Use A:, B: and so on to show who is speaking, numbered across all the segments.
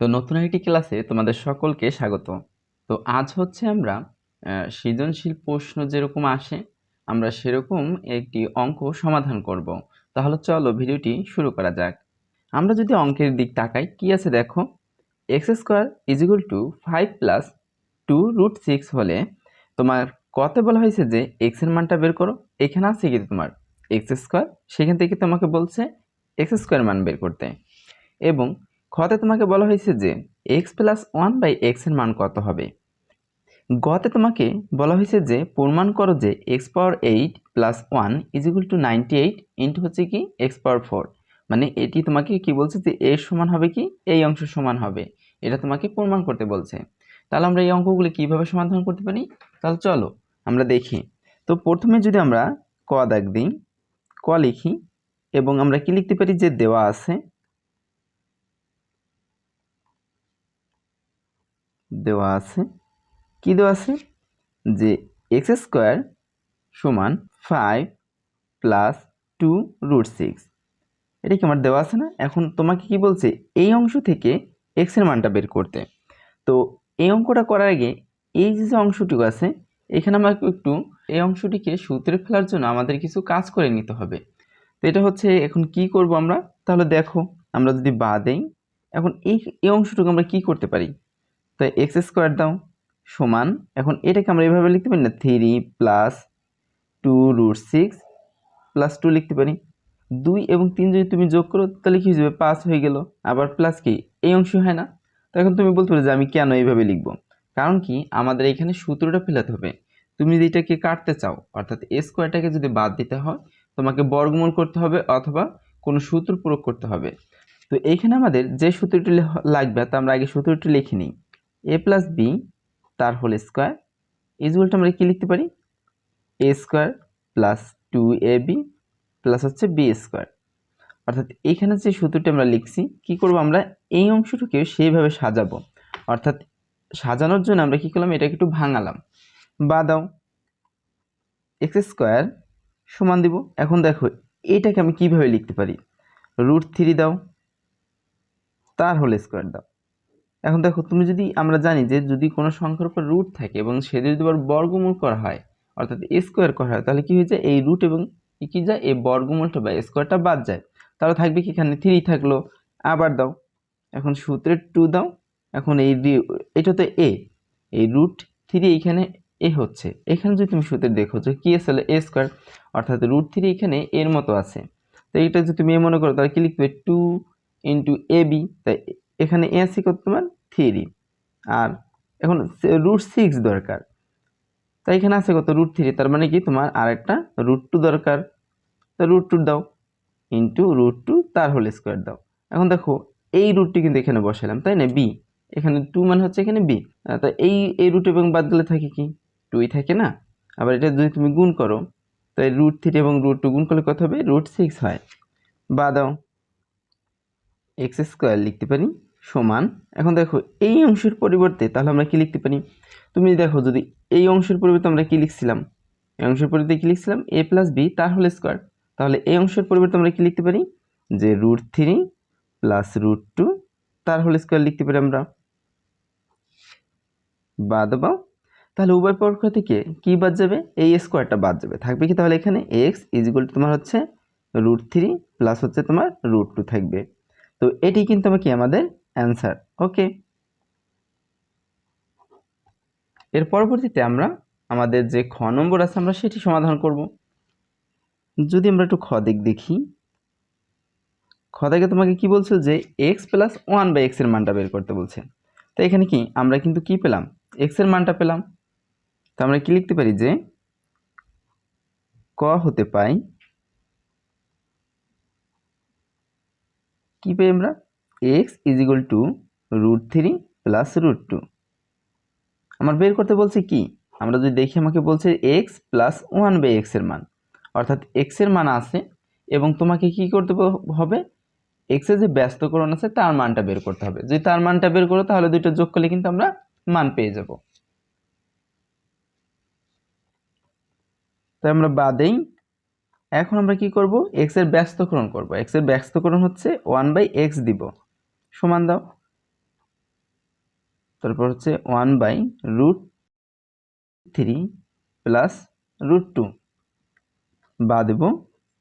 A: তো নতুন একটি ক্লাসে তোমাদের সকলকে স্বাগত। তো আজ হচ্ছে আমরা সৃজনশীল প্রশ্ন যেরকম আসে, আমরা সেরকম একটি অঙ্ক সমাধান করব। তাহলে চলো ভিডিওটি শুরু করা যাক। আমরা যদি অঙ্কের দিক তাকাই, কি আছে দেখো? X square is equal to five plus two root six হলে তোমার কত বলা হয়েছে যে এক্সের মানটা বের করো, এখানে আছে কি তোমার? এক্স স্কোয়ার, সেখান থেকে তোমাকে বলছে এক্স স্কোয়ার মান বের করতে। এবং খতে তোমাকে বলা হয়েছে যে এক্স প্লাস ওয়ান বাই এক্সের মান কত হবে? গতে তোমাকে বলা হয়েছে যে প্রমাণ করো যে X power eight plus one is equal to ninety eight into হচ্ছে কি এক্স পাওয়ার ফোর মানে এটি তোমাকে কি বলছে যে এর সমান হবে কি? এই অংশ সমান হবে। এটা তোমাকে প্রমাণ করতে বলছে। তাহলে আমরা এই অঙ্কগুলি কীভাবে সমাধান করতে পারি? তাহলে চলো আমরা দেখি। তো প্রথমে যদি আমরা ক দাগ দিই, ক লিখি এবং আমরা কি লিখতে পারি যে দেওয়া আছে? দেওয়া আছে। কি দেওয়া আছে? যে এক্স স্কোয়ার সমান five plus two root six এটা কি আমার দেওয়া আছে না? এখন তোমাকে কি বলছে? এই অংশ থেকে এক্সের মানটা বের করতে। তো এই অঙ্কটা করার আগে এই যে অংশটুকু আছে, এখানে আমাকে একটু এই অংশটিকে সূত্রে ফেলার জন্য আমাদের কিছু কাজ করে নিতে হবে। তো এটা হচ্ছে এখন কি করব আমরা? তাহলে দেখো, আমরা যদি বা দেই এখন এই এই অংশটুকু আমরা কি করতে পারি? তো এক্স স্কোয়ার দাও সমান, এখন এটাকে আমরা এভাবে লিখতে পারি না three plus two root six plus two লিখতে পারি। দুই এবং তিন যদি তুমি যোগ করো, তাহলে কি হয়ে যাবে? পাঁচ হয়ে গেল। আবার প্লাস কি? এই অংশ হয় না। তো এখন তুমি বলতে পারো যে আমি কেন এইভাবে লিখব? কারণ কি? আমাদের এখানে সূত্রটা ফেলাতে হবে। তুমি যদি এটাকে কাটতে চাও, অর্থাৎ এ স্কোয়ারটাকে যদি বাদ দিতে হয়, তোমাকে বর্গমূল করতে হবে অথবা কোনো সূত্র প্রয়োগ করতে হবে। তো এইখানে আমাদের যে সূত্রটি লাগবে, তা আমরা আগে সূত্রটি লিখে নিই। এ প্লাস বি তার হোল স্কোয়ার ইজুয়ালটা আমরা কি লিখতে পারি? A square plus two A B plus হচ্ছে বি স্কোয়ার অর্থাৎ এখানে যে সূত্রটি আমরা লিখছি, কি করব আমরা? এই অংশটুকে সেইভাবে সাজাবো। অর্থাৎ সাজানোর জন্য আমরা কি করলাম? এটাকে একটু ভাঙালাম। বা দাও। এক্স স্কোয়ার সমান দিব। এখন দেখো এইটাকে আমি কীভাবে লিখতে পারি? রুট থ্রি দাও। তার হোল স্কোয়ার দাও। এখন দেখো, তুমি যদি, আমরা জানি যে যদি কোনো সংখ্যার উপর রুট থাকে এবং সেটা যদি আবার বর্গমূল করা হয়, অর্থাৎ স্কোয়ার করা হয়, তাহলে কি হয়ে যায়? এই রুট এবং কি যায়? এই বর্গমূলটা বা স্কোয়ারটা বাদ যায়। তাহলে থাকবে কি এখানে থ্রি থাকল। আবার দাও, এখন সূত্রের টু দাও, এখন এই এটা তো এ এই রুট থ্রি এইখানে এ হচ্ছে। এখানে যদি তুমি সূত্রে দেখো যে কি আসলে এ স্কোয়ার অর্থাৎ রুট থ্রি এখানে এর মতো আছে। তো এইটা যদি তুমি এ মনে করো, তাহলে কি লিখবে? টু ইন্টু এ বি তাই এখানে এ আছে কত তোমার থ্রি আর এখন রুট সিক্স দরকার। তাই এখানে আছে কত? রুট থ্রি তার মানে কি? তোমার আর একটা রুট টু দরকার। তো রুট টু দাও। ইন্টু রুট টু তার হোল স্কোয়ার দাও। এখন দেখো, এই রুটটি কিন্তু এখানে বসালাম তাই না? বি এখানে টু মানে হচ্ছে এখানে বি তো এই এই রুট এবং বাদ দিলে থাকে কি? টুই থাকে না। আবার এটা যদি তুমি গুণ করো তাই রুট থ্রি এবং রুট টু গুণ করলে কত হবে? রুট সিক্স হয়। বা দাও। এক্স স্কোয়ার লিখতে পারি। সমান। এখন দেখো, এই অংশের পরিবর্তে তাহলে আমরা কি লিখতে পারি? তুমি দেখো, যদি এই অংশের পরিবর্তে আমরা কি লিখছিলাম? এই অংশের পরিবর্তে কি লিখছিলাম? এ প্লাস বি তার হোল স্কোয়ার তাহলে এই অংশের পরিবর্তে আমরা কি লিখতে পারি? যে root three plus root two তার হোল স্কোয়ার লিখতে পারি আমরা। বাদ দাও। তাহলে উভয় পক্ষ থেকে কি বাদ যাবে? এই স্কোয়ারটা বাদ যাবে। থাকবে কি তাহলে এখানে? এক্স ইজিকুয়াল তোমার হচ্ছে রুট থ্রি প্লাস হচ্ছে তোমার রুট টু থাকবে। তো এটি কিন্তু আমার কি আমাদের অ্যান্সার, ওকে। এর পরবর্তীতে আমরা আমাদের যে খ নম্বর আছে আমরা সেটি সমাধান করব। যদি আমরা একটু খ দিক দেখি, খ থেকে তোমাকে কি বলছো যে এক্স প্লাস ওয়ান বাই এক্সের মানটা বের করতে বলছে। তো এখানে কি আমরা কিন্তু কি পেলাম? এক্সের মানটা পেলাম। তো আমরা কি লিখতে পারি যে ক হতে পাই, কি পাই আমরা? X is equal to root three plus root two. আমার বের করতে বলছে কি? আমরা যদি দেখি আমাকে বলছে এক্স প্লাস ওয়ান বাই এক্সের মান। অর্থাৎ এক্সের মান আছে এবং তোমাকে কি করতে হবে? এক্সের যে ব্যস্তকরণ আছে তার মানটা বের করতে হবে। যদি তার মানটা বের করো তাহলে দুইটা যোগ করলে কিন্তু আমরা মান পেয়ে যাব। তাই আমরা বাদেই এখন আমরা কি করব? এক্সের ব্যস্তকরণ করব। এক্সের ব্যস্তকরণ হচ্ছে ওয়ান বাই এক্স দিব। সমান দাও। তারপর হচ্ছে one by root three plus root two বা দেব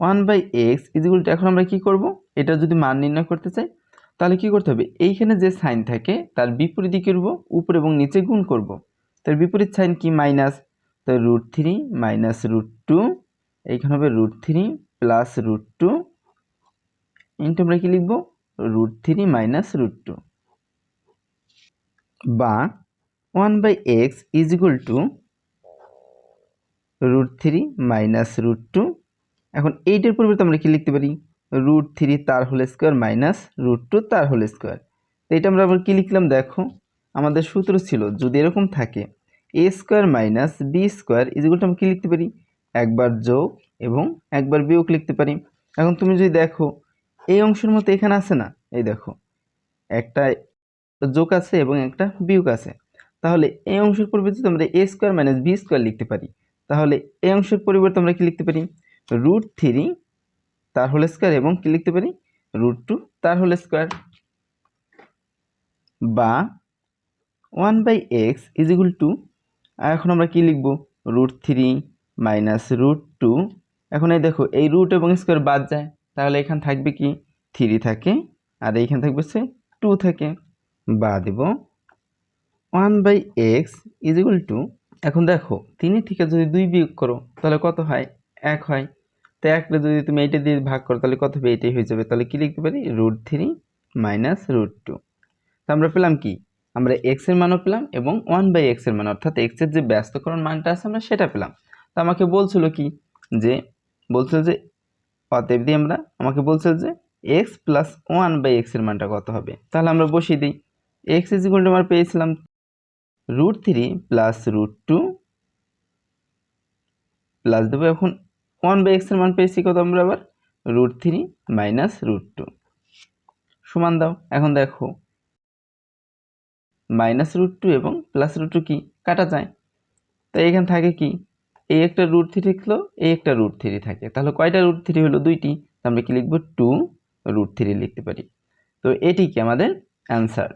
A: one by X equal to এখন আমরা কি করব? এটা যদি মান নির্ণয় করতে চাই, তাহলে কি করতে হবে? এইখানে যে সাইন থাকে, তার বিপরীত দিকে করব উপরে এবং নিচে গুণ করব। তার বিপরীত সাইন কি মাইনাস তো root three minus root two এইখানে হবে root three plus root two into আমরা কি লিখব? Root three minus root two বা one by X is equal to root three minus root two এখন এইটার পরিবর্তে আমরা কি লিখতে পারি? রুট থ্রি তার whole square minus root two তার হোল স্কোয়ার তো এটা আমরা আবার কী লিখলাম? দেখো, আমাদের সূত্র ছিল, যদি এরকম থাকে A square minus B square ইজিগুলটা আমরা কী লিখতে পারি? একবার যোগ এবং একবার বিয়োগ লিখতে পারি। এখন তুমি যদি দেখো এই অংশের মতো এখানে আছে না? এই দেখো। একটা যোগ আছে এবং একটা বিয়োগ আছে। তাহলে এই অংশের পরিবর্তে আমরা A square minus B square লিখতে পারি। তাহলে এই অংশের পরিবর্তে আমরা কি লিখতে পারি? রুট থ্রি তার হোল স্কোয়ার এবং কি লিখতে পারি? রুট টু তার হোল স্কোয়ার বা one by X is equal to এখন আমরা কি লিখব? Root three minus root two এখন এই দেখো, এই রুট এবং স্কোয়ার বাদ যায়। তাহলে এখানে থাকবে কি? থ্রি থাকে। আর এইখানে থাকবে সে টু থাকে। বা দেব one by X is equal to এখন দেখো তিনের থেকে যদি দুই বিয়োগ করো, তাহলে কত হয়? এক হয়। তো একটা যদি তুমি এইটা দিয়ে ভাগ করো, তাহলে কত হবে? এইটাই হয়ে যাবে। তাহলে কি লিখতে পারি? Root three minus root two তো আমরা পেলাম কি? আমরা এক্সের মানও পেলাম এবং ওয়ান বাই এক্সের মান অর্থাৎ এক্সের যে ব্যস্তকরণ মানটা আছে, আমরা সেটা পেলাম। তো আমাকে বলছিল কি? যে, বলছিল যে অতএব দিয়ে আমরা আমাকে বলছিল যে এক্স প্লাস ওয়ান বাই এক্সের মানটা কত হবে? তাহলে আমরা বসিয়ে দিই। এক্স ইজ ইকুয়াল টু আমরা পেয়েছিলাম root three plus root two plus দেবো এখন ওয়ান বাই এক্সের মান পেয়েছি কত আমরা আবার? Root three minus root two সমান দাও। এখন দেখো মাইনাস রুট টু এবং প্লাস রুট টু কি? কাটা যায়। তাই এখানে থাকে কি? এই একটা রুট থ্রি থাকল এই একটা রুট থ্রি থাকে। তাহলে কয়টা রুট থ্রি হলো? দুইটি। আমরা কি লিখব? টু রুট থ্রি লিখতে পারি। তো এটি কি আমাদের অ্যান্সার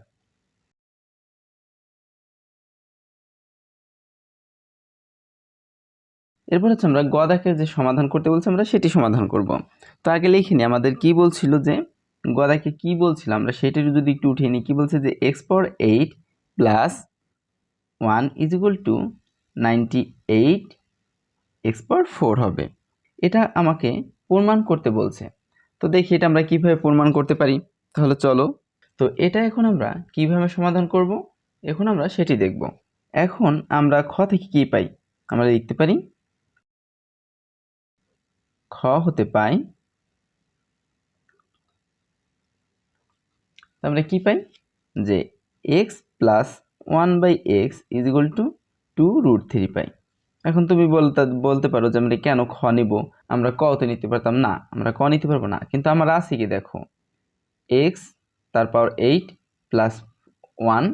A: এরপর হচ্ছে আমরা গদাকে যে সমাধান করতে বলছি, আমরা সেটি সমাধান করব। তো আগে লিখিনি আমাদের কি বলছিল যে গদাকে কি বলছিল? আমরা সেটি যদি একটু উঠিয়ে নিই, কী বলছে যে X power eight plus one is equal to ninety eight X power four হবে। এটা আমাকে প্রমাণ করতে বলছে। তো দেখি এটা আমরা কীভাবে প্রমাণ করতে পারি। তাহলে চলো। তো এটা এখন আমরা কীভাবে সমাধান করব? এখন আমরা সেটি দেখব। এখন আমরা খ থেকে কি পাই? আমরা লিখতে পারি। খ হতে পাই। আমরা কি পাই? যে X plus one by X is equal to two root three পাই। এখন তুমি বলতে বলতে পারো যে আমরা কেন খ নিব? আমরা ক তো নিতে পারতাম? না, আমরা ক নিতে পারব না। কিন্তু আমার আছে কি দেখো? এক্স তার পাওয়ার এইট প্লাস ওয়ান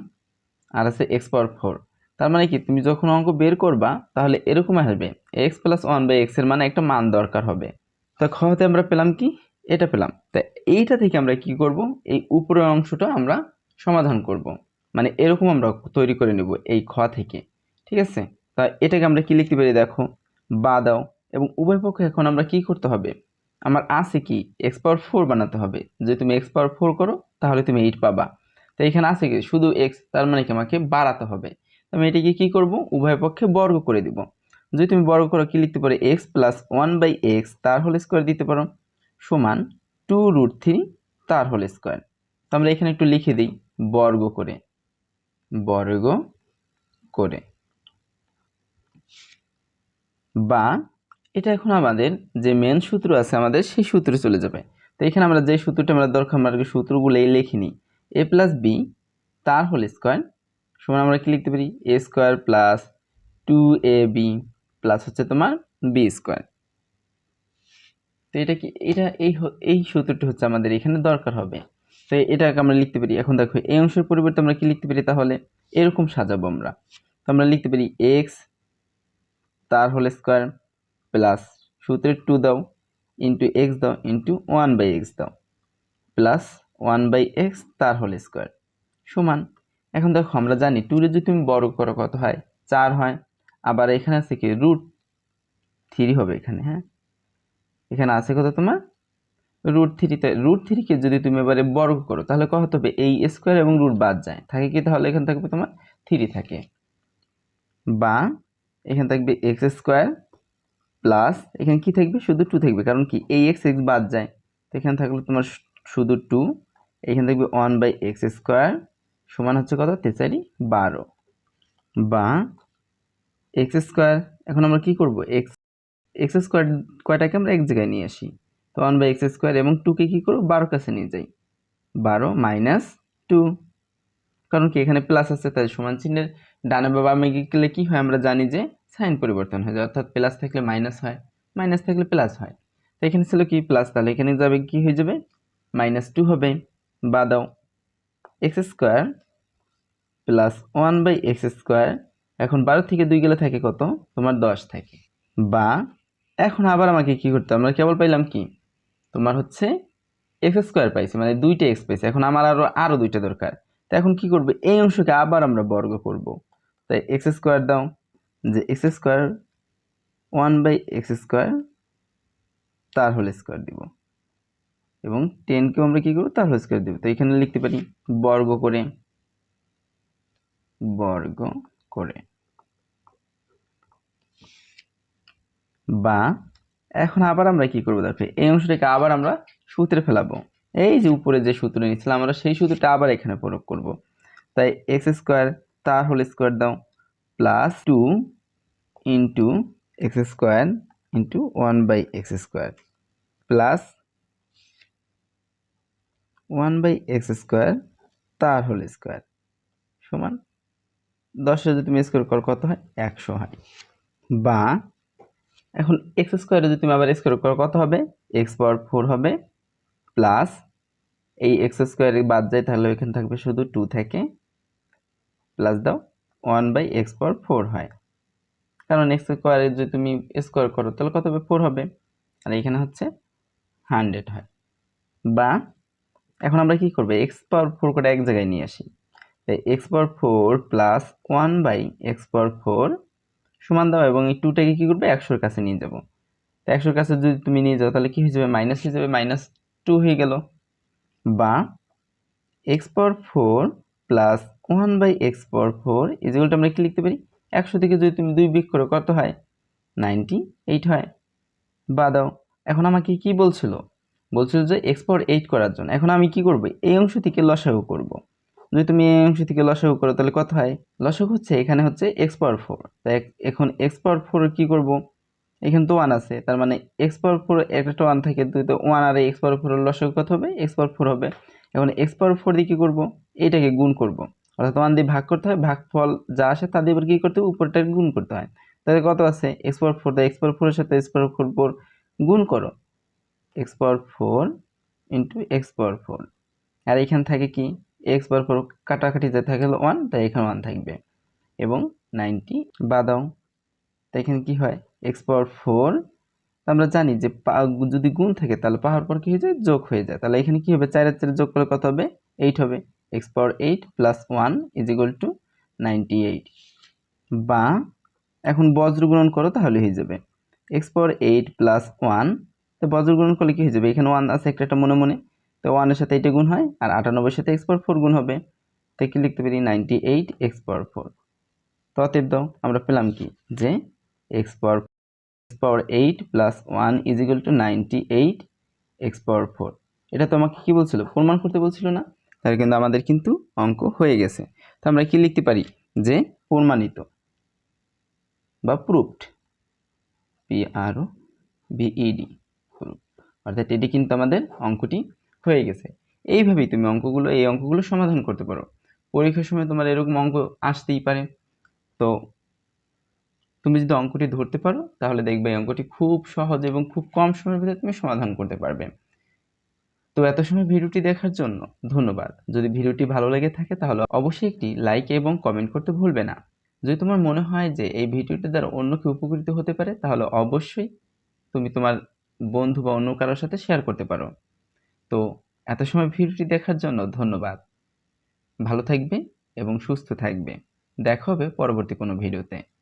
A: আর আছে এক্স পাওয়ার ফোর তার মানে কি? তুমি যখন অঙ্ক বের করবা, তাহলে এরকম আসবে। এক্স প্লাস ওয়ান বাই এক্সের মানে একটা মান দরকার হবে। তো খ হতে আমরা পেলাম কি? এটা পেলাম। তা এইটা থেকে আমরা কি করব? এই উপরের অংশটা আমরা সমাধান করব। মানে এরকম আমরা তৈরি করে নেব এই খ থেকে। ঠিক আছে? তা এটাকে আমরা কি লিখতে পারি দেখো? বা দাও। এবং উভয় পক্ষে এখন আমরা কি করতে হবে? আমার আছে কি? এক্স পাওয়ার ফোর বানাতে হবে। যদি তুমি এক্স পাওয়ার ফোর করো, তাহলে তুমি এইট পাবা। তো এখানে আছে কি? শুধু এক্স তার মানে কি? আমাকে বাড়াতে হবে। আমি এটাকে কী করব? উভয় পক্ষে বর্গ করে দিব। যদি তুমি বর্গ করো, কি লিখতে পারো? X plus one by X তার হোল স্কোয়ার দিতে পারো। সমান টু রুট থ্রি তার হোল স্কোয়ার তো আমরা এখানে একটু লিখে দিই। বর্গ করে। বর্গ করে। বা এটা এখন আমাদের যে মেন সূত্র আছে, আমাদের সেই সূত্রে চলে যাবে। তো এখানে আমরা যে সূত্রটা, আমরা দরকার আমরা সূত্রগুলো এই লিখিনি এ প্লাস বি তার হোল স্কোয়ার সমান আমরা কি লিখতে পারি? A square plus two A B plus হচ্ছে তোমার বি স্কোয়ার তো এটা কি, এটা এই এই সূত্রটি হচ্ছে আমাদের এখানে দরকার হবে। তো এটাকে আমরা লিখতে পারি, এখন দেখো, এই অংশের পরিবর্তে আমরা কি লিখতে পারি তাহলে? এরকম সাজাবো আমরা। তো আমরা লিখতে পারি এক্স তার হোল স্কোয়ার প্লাস সূত্রের টু দাও ইন্টু এক্স দাও ইন্টু ওয়ান বাই এক্স দাও প্লাস ওয়ান বাই এক্স তার হোল স্কোয়ার। সমান, এখন দেখো আমরা জানি টুরে যদি তুমি বর্গ করো কত হয়? চার হয়। আবার এখানে আছে কি? রুট থ্রি হবে এখানে হ্যাঁ? এখানে আছে কত তোমার? রুট থ্রিতে রুট থ্রিকে যদি তুমি এবারে বর্গ করো, তাহলে কত হবে? এই স্কোয়ার এবং রুট বাদ যায়। থাকে কি? তাহলে এখানে থাকবে তোমার থ্রি থাকে। বা এখানে থাকবে এক্স স্কোয়ার প্লাস এখানে কি থাকবে? শুধু টু থাকবে, কারণ কি? এই এক্স এক্স বাদ যায়। তো এখানে থাকলে তোমার শুধু টু এখানে থাকবে ওয়ান বাই এক্স স্কোয়ার সমান হচ্ছে কত? তেচারি বারো। বা এক্স স্কোয়ার এখন আমরা কি করব? এক্স এক্স স্কোয়ার কয়টাকে আমরা এক জায়গায় নিয়ে আসি? তো ওয়ান বাই এক্স স্কোয়ার এবং টুকে কী করব? বারো কাছে নিয়ে যাই। বারো মাইনাস টু কারণ কি এখানে প্লাস আছে, তাই সমান চিহ্নের ডানে বা বামে গেলে কি হয়? আমরা জানি যে সাইন পরিবর্তন হয়ে যায়, অর্থাৎ প্লাস থাকলে মাইনাস হয় মাইনাস থাকলে প্লাস হয়। তো এখানে ছিল কি প্লাস তাহলে এখানে যাবে কি হয়ে যাবে? মাইনাস টু হবে। বা দাও। X square plus one by X square এখন বারো থেকে দুই গেলে থাকে কত? তোমার দশ থাকে। বা এখন আবার আমাকে কি করতে? আমরা কেবল পাইলাম কি? তোমার হচ্ছে এক্স স্কোয়ার পাইছি মানে দুইটা এক্স পাইছি। এখন আমার আরও আরও দুইটা দরকার। এখন কি করবে? এই অংশকে আবার আমরা বর্গ করব। তাই এক্স স্কোয়ার দাও, যে X square one by X square তার হোল স্কোয়ার দিব। এবং টেনকেও আমরা কী করব? তার হোল স্কোয়ার দেবো। তো এখানে লিখতে পারি বর্গ করে বর্গ করে। বা এখন আবার আমরা কি করব? দেখো, এই অংশটাকে আবার আমরা সূত্রে ফেলাবো। এই যে উপরে যে সূত্র নিয়েছিলাম, আমরা সেই সূত্রটা আবার এখানে প্রয়োগ করব। তাই এক্স স্কোয়ার তার হোল স্কোয়ার দাও, plus two into X square into one by X square, plus one by X square তার হোল স্কোয়ার সমান দশে যদি তুমি স্কোয়ার করো, কত হয়? একশো হয়। বা এখন এক্স স্কোয়ারে যদি তুমি আবার স্কোয়ার করো, কত হবে? এক্স পাওয়ার ফোর হবে, প্লাস এই এক্স স্কোয়ারে বাদ যায়, তাহলে এখানে থাকবে শুধু টু থেকে প্লাস দাও one by X power four হয়। কারণ এক্স স্কোয়ারে যদি তুমি স্কোয়ার করো, তাহলে কত হবে? ফোর হবে। আর এখানে হচ্ছে হান্ড্রেড হয়। বা এখন আমরা কি করব? এক্স পাওয়ার ফোর করে এক জায়গায় নিয়ে আসি। তাই X power four plus one by X power four সমান দাও এবং এই টুটাকে কী করবে? একশোর কাছে নিয়ে যাব। তো একশোর কাছে যদি তুমি নিয়ে যাও, তাহলে কী হয়ে যাবে? মাইনাস হয়ে যাবে। মাইনাস টু হয়ে গেল। বা X power four plus one by X power four ইজিগুলোটা আমরা কি লিখতে পারি? একশো থেকে যদি তুমি দুই বিক করো, কত হয়? নাইনটি এইট হয়। বা দাও। এখন আমাকে কি বলছিল? বলছিল যে এক্স পাওয়ার এইট করার জন্য। এখন আমি কি করব? এই অংশ থেকে লসাগু করব। যদি তুমি এই অংশ থেকে লসাগু করো, তাহলে কত হয়? লসাগু হচ্ছে এখানে হচ্ছে এক্স পাওয়ার ফোর তাই এখন এক্স পাওয়ার ফোর কী করব? এখানে তো ওয়ান আছে তার মানে এক্স পাওয়ার ফোর একটা ওয়ান থাকে দুই তো ওয়ান আর এক্স পাওয়ার ফোরের লসাগু কত হবে এক্স পাওয়ার ফোর হবে এখন এক্স পাওয়ার ফোর দিয়ে কী করব এটাকে গুণ করব অর্থাৎ ওয়ান দিয়ে ভাগ করতে হয় ভাগ ফল যা আসে তা দিয়ে কী করতে হবে উপরটাকে গুণ করতে হয় তাহলে কত আছে X power four X power ফোরের সাথে এক্স পাওয়ার ফোর ফোর গুণ করো X power four into X power four আর এখানে থাকে কি এক্স পাওয়ার ফোর কাটাকাটিতে থাকে হলো ওয়ান তাই এখানে ওয়ান থাকবে এবং নাইনটি বাদাও তাই এখানে কী হয় এক্স পাওয়ার ফোর আমরা জানি যে যদি গুণ থাকে তাহলে পাওয়ার পর কি হয়ে যায়? যোগ হয়ে যায়। তাহলে এখানে কি হবে? চারের চারে যোগ করলে কত হবে? এইট হবে। X power eight plus one is equal to ninety eight বা এখন বজ্র গুণন করো তাহলে হয়ে যাবে। X power eight plus one তো বজ্র গুণন করলে কি হয়ে যাবে? এখানে ওয়ান আছে একটা একটা মনে মনে। তো ওয়ানের সাথে এইটা গুণ হয় আর আটানব্বইয়ের সাথে এক্স পাওয়ার ফোর গুণ হবে। তো কি লিখতে পারি? Ninety eight X power four তো অতএব দাও, আমরা পেলাম কি? যে X power power eight plus one is equal to ninety eight X power four এটা তো আমাকে কী বলছিল? প্রমাণ করতে বলছিল না? তাহলে কিন্তু আমাদের কিন্তু অঙ্ক হয়ে গেছে। তো আমরা কি লিখতে পারি? যে প্রমাণিত বা proved P R O V E D অর্থাৎ এটি কিন্তু আমাদের অঙ্কটি হয়ে গেছে। এইভাবেই তুমি অঙ্কগুলো, এই অঙ্কগুলো সমাধান করতে পারো। পরীক্ষার সময় তোমার এরকম অঙ্ক আসতেই পারে। তো তুমি যদি অঙ্কটি ধরতে পারো, তাহলে দেখবে এই অঙ্কটি খুব সহজ এবং খুব কম সময়ের ভিতরে তুমি সমাধান করতে পারবে। তো এত সময় ভিডিওটি দেখার জন্য ধন্যবাদ। যদি ভিডিওটি ভালো লেগে থাকে, তাহলে অবশ্যই একটি লাইক এবং কমেন্ট করতে ভুলবে না। যদি তোমার মনে হয় যে এই ভিডিওটি দ্বারা অন্য কেউ উপকৃত হতে পারে, তাহলে অবশ্যই তুমি তোমার বন্ধু বা অন্য কারোর সাথে শেয়ার করতে পারো। তো এত সময় ভিডিওটি দেখার জন্য ধন্যবাদ। ভালো থাকবে এবং সুস্থ থাকবে। দেখা হবে পরবর্তী কোনো ভিডিওতে।